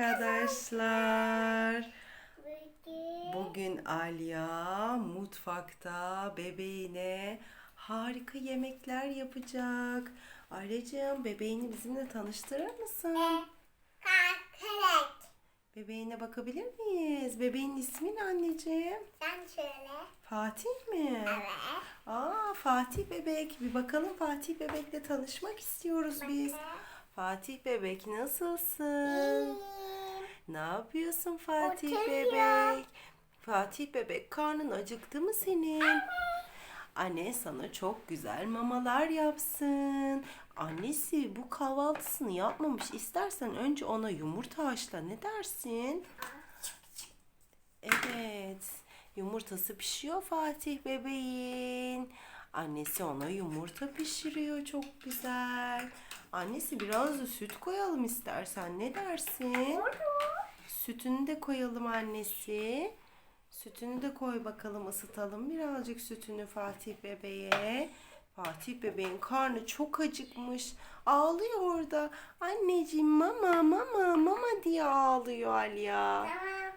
arkadaşlar. Bugün Alya mutfakta bebeğine harika yemekler yapacak. Alyacığım bebeğini bizimle tanıştırır mısın? Kalkarak. Bebeğine bakabilir miyiz? Bebeğin ismi ne anneciğim? Sen söyle. Fatih mi? Evet. Aa Fatih bebek. Bir bakalım Fatih bebekle tanışmak istiyoruz biz. Fatih bebek nasılsın? Ne yapıyorsun Fatih Oturuyor. bebek? Fatih bebek karnın acıktı mı senin? Anne sana çok güzel mamalar yapsın. Annesi bu kahvaltısını yapmamış. İstersen önce ona yumurta haşla. Ne dersin? Evet. Yumurtası pişiyor Fatih bebeğin. Annesi ona yumurta pişiriyor çok güzel. Annesi biraz da süt koyalım istersen. Ne dersin? Sütünü de koyalım annesi. Sütünü de koy bakalım ısıtalım birazcık sütünü Fatih bebeğe. Fatih bebeğin karnı çok acıkmış. Ağlıyor orada. Anneciğim mama mama mama diye ağlıyor Alya. Tamam.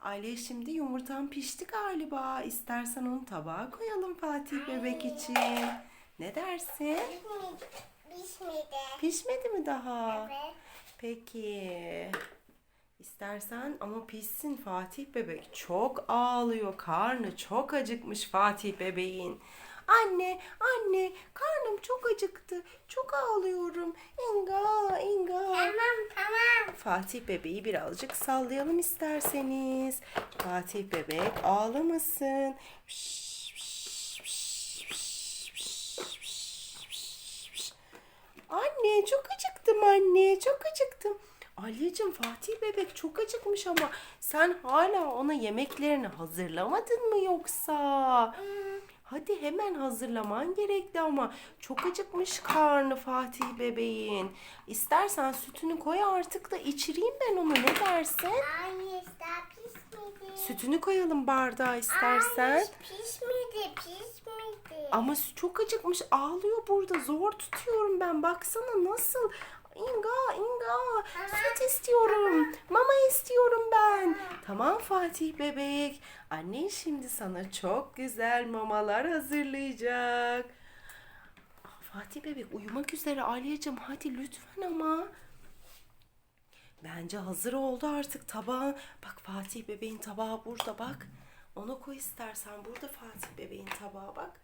Alya şimdi yumurtan pişti galiba. İstersen onu tabağa koyalım Fatih bebek için. Ne dersin? Pişmedi. Pişmedi mi daha? Evet. Peki. İstersen ama pişsin Fatih bebek. Çok ağlıyor. Karnı çok acıkmış Fatih bebeğin. Anne, anne, karnım çok acıktı. Çok ağlıyorum. İnga, inga. Tamam tamam. Fatih bebeği birazcık sallayalım isterseniz. Fatih bebek ağlamasın. Anne çok acıktım anne çok acıktım. Alyacığım Fatih bebek çok acıkmış ama sen hala ona yemeklerini hazırlamadın mı yoksa? Hadi hemen hazırlaman gerekli ama çok acıkmış karnı Fatih bebeğin. İstersen sütünü koy artık da içireyim ben onu ne dersin? Anne pişmedi. Sütünü koyalım bardağa istersen. Anne pişmedi pişmedi. Ama çok acıkmış ağlıyor burada zor tutuyorum ben baksana nasıl. İnga inga süt istiyorum mama istiyorum ben. Tamam Fatih bebek annen şimdi sana çok güzel mamalar hazırlayacak. Fatih bebek uyumak üzere Alya'cığım hadi lütfen ama. Bence hazır oldu artık tabağı. Bak Fatih bebeğin tabağı burada bak. Ona koy istersen. Burada Fatih bebeğin tabağı bak.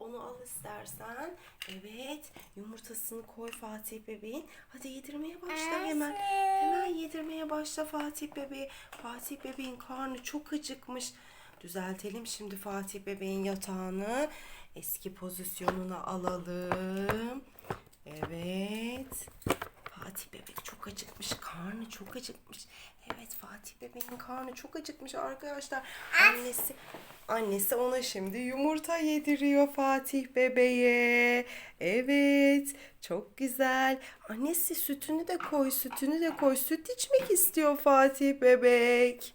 Onu al istersen. Evet. Yumurtasını koy Fatih bebeğin. Hadi yedirmeye başla hemen. Hemen yedirmeye başla Fatih bebeği. Fatih bebeğin karnı çok acıkmış. Düzeltelim şimdi Fatih bebeğin yatağını. Eski pozisyonuna alalım. Evet. Fatih bebek çok acıkmış. Karnı çok acıkmış. Evet Fatih bebeğin karnı çok acıkmış arkadaşlar. Annesi annesi ona şimdi yumurta yediriyor Fatih bebeğe. Evet. Çok güzel. Annesi sütünü de koy, sütünü de koy. Süt içmek istiyor Fatih bebek.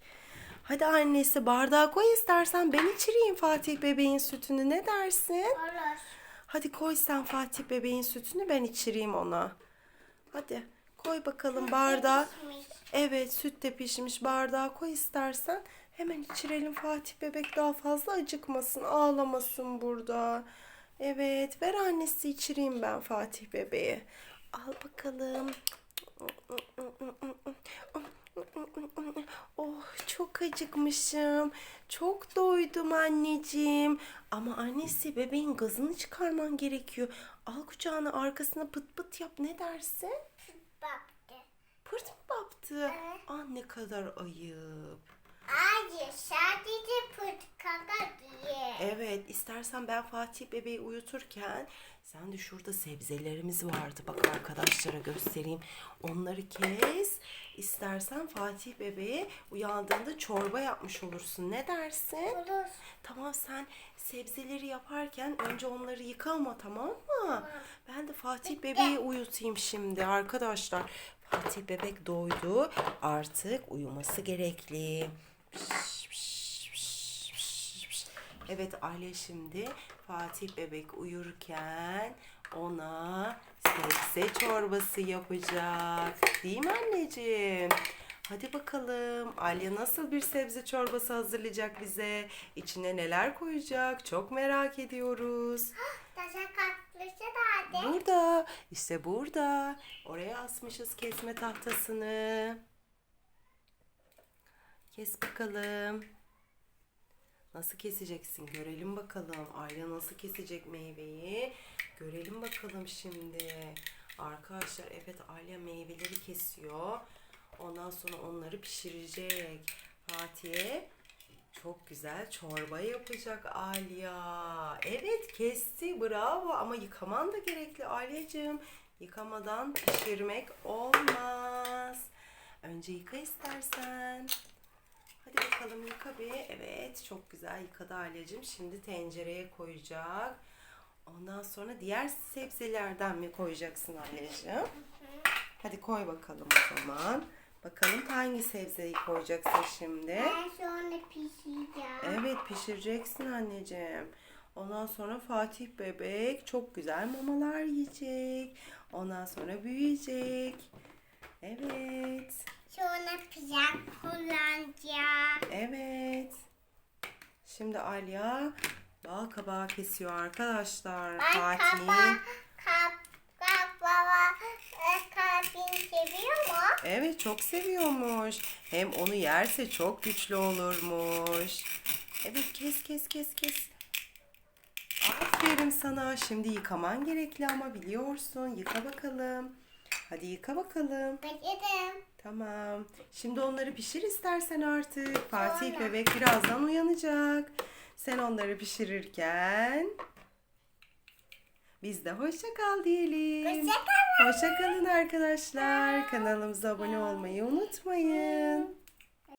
Hadi annesi bardağa koy istersen ben içireyim Fatih bebeğin sütünü. Ne dersin? Olur. Hadi koy sen Fatih bebeğin sütünü ben içireyim ona. Hadi koy bakalım bardağa. Evet süt de pişmiş bardağa koy istersen. Hemen içirelim Fatih bebek daha fazla acıkmasın ağlamasın burada. Evet ver annesi içireyim ben Fatih bebeğe. Al bakalım. Çok acıkmışım. Çok doydum anneciğim. Ama annesi bebeğin gazını çıkarman gerekiyor. Al kucağına arkasına pıt pıt yap ne dersin? Pırt mı baktı? Ah ne kadar ayıp. Hayır sadece pıtkada diye. Evet istersen ben Fatih bebeği uyuturken sen de şurada sebzelerimiz vardı. Bak arkadaşlara göstereyim. Onları kes. İstersen Fatih bebeğe uyandığında çorba yapmış olursun. Ne dersin? Olur. Tamam sen sebzeleri yaparken önce onları yıkama tamam mı? Ben de Fatih bebeği uyutayım şimdi arkadaşlar. Fatih bebek doydu. Artık uyuması gerekli. Evet Aile şimdi Fatih bebek uyurken ona sebze çorbası yapacak. Değil mi anneciğim? Hadi bakalım. Alya nasıl bir sebze çorbası hazırlayacak bize? İçine neler koyacak? Çok merak ediyoruz. Taşa kalkmışı nerede? Burada. işte burada. Oraya asmışız kesme tahtasını. Kes bakalım. Nasıl keseceksin? Görelim bakalım. Ayla nasıl kesecek meyveyi? Görelim bakalım şimdi. Arkadaşlar evet Alya meyveleri kesiyor. Ondan sonra onları pişirecek. Fatih çok güzel çorba yapacak Alya. Evet kesti bravo ama yıkaman da gerekli Alyacığım. Yıkamadan pişirmek olmaz. Önce yıka istersen. Hadi bakalım yıka bir. Evet çok güzel yıkadı Alyacığım. Şimdi tencereye koyacak. Ondan sonra diğer sebzelerden mi koyacaksın Alyacığım? Hadi koy bakalım o zaman. Bakalım hangi sebzeyi koyacaksın şimdi? Ben sonra pişireceğim. Evet pişireceksin anneciğim. Ondan sonra Fatih bebek çok güzel mamalar yiyecek. Ondan sonra büyüyecek. Evet. Sonra pizza kullanacağım. Evet. Şimdi Alya bal kabağı kesiyor arkadaşlar. Ben kaba, Fatih. kap, kap baba e, kalbini seviyor mu? Evet çok seviyormuş. Hem onu yerse çok güçlü olurmuş. Evet kes kes kes kes. Aferin sana. Şimdi yıkaman gerekli ama biliyorsun. Yıka bakalım. Hadi yıka bakalım. Bekledim. Tamam. Şimdi onları pişir istersen artık. Fatih Sonra. bebek birazdan uyanacak. Sen onları pişirirken biz de hoşça kal diyelim. Hoşça kalın. Hoşça kalın arkadaşlar. Kanalımıza abone olmayı unutmayın.